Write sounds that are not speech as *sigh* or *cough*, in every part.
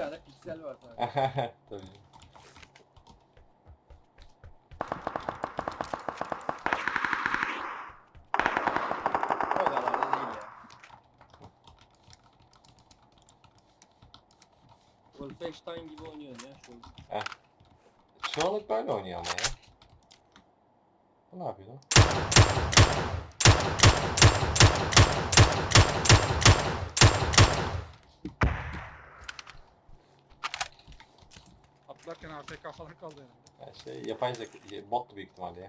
tane piksel var sadece. *laughs* Tabii. O kadar da değil ya. Wolfenstein gibi oynuyorsun ya şu an. Şu anlık böyle oynuyor ama ya. Bu ne yapıyor lan? Atlarken AFK falan kaldı yani. Yani şey yapay zeka, bottu büyük ihtimalle ya.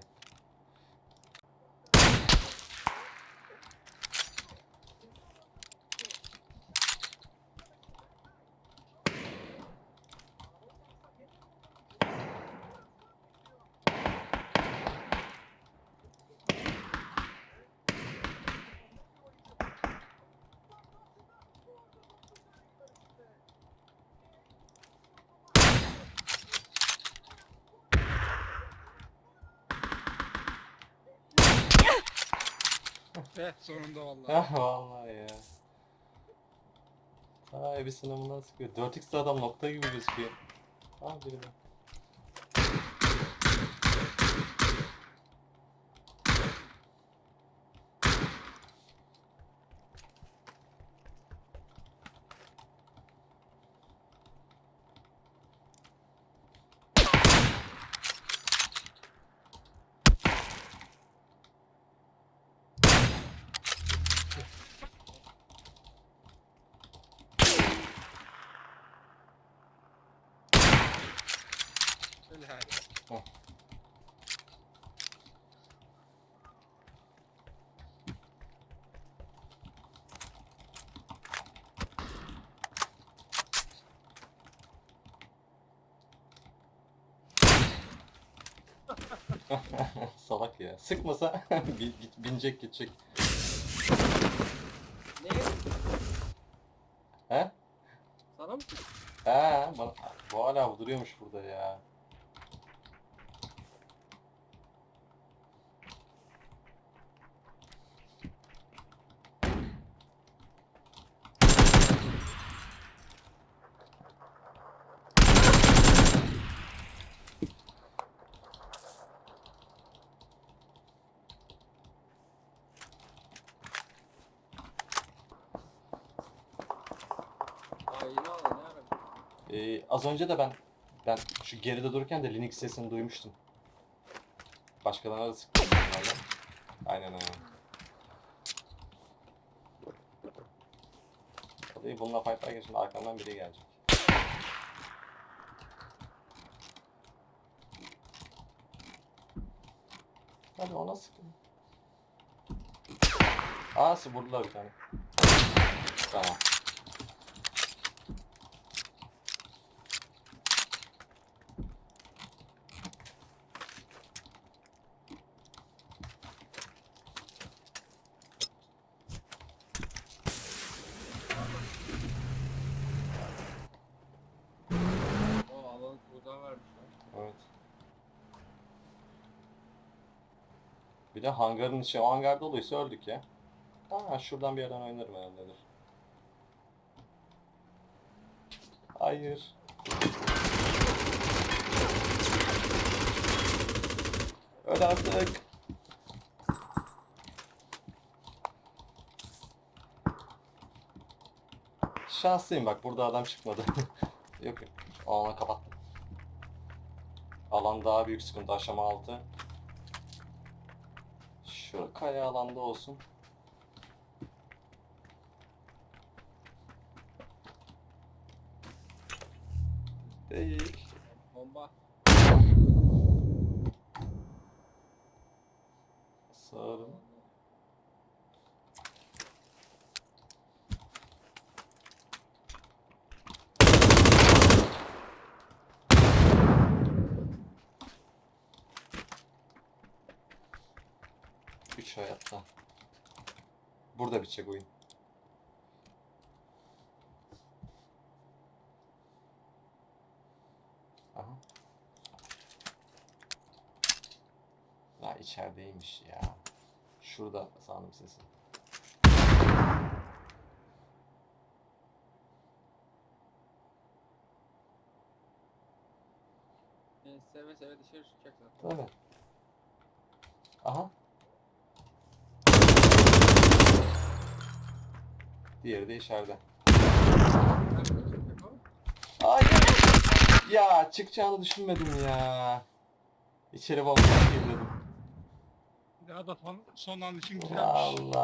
Ve sonunda vallahi. Hah vallahi ya. Ay bir sınavından sıkıyor. 4x adam nokta gibi gözüküyor. Ah biri. Helal. *laughs* Salak ya. Sıkmasa *laughs* binecek gidecek. Ne? He? Sana mı? He bana, bu hala duruyormuş burada ya. Ee, az önce de ben ben şu geride dururken de Linux sesini duymuştum. Başkalarına da sıktım. Aynen aynen. Tabii bununla fightlarken şimdi arkamdan biri gelecek. Hadi ona sıkın. Aa vurdular bir tane. Tamam. O burada vermişler. Evet. Bir de hangarın içi, o hangar doluysa öldük ya. Aa şuradan bir yerden oynarım herhalde dur. Hayır. Öl artık. Şanslıyım bak burada adam çıkmadı. *laughs* yok yok. Alanı kapattım. Alan daha büyük sıkıntı aşama altı. Şurada kaya alanda olsun. Değil. Bomba. Sağ. 3 hayatta. Burada bitecek oyun. Aha. La içerideymiş ya. Şurada sandım sesi. Ee, seve seve dışarı çıkacak zaten. Tabii. Aha. Diğeri de içeride. Hayır. Ya çıkacağını düşünmedim ya. İçeri bomba girdim. Daha da son, son an için güzelmiş. Vallahi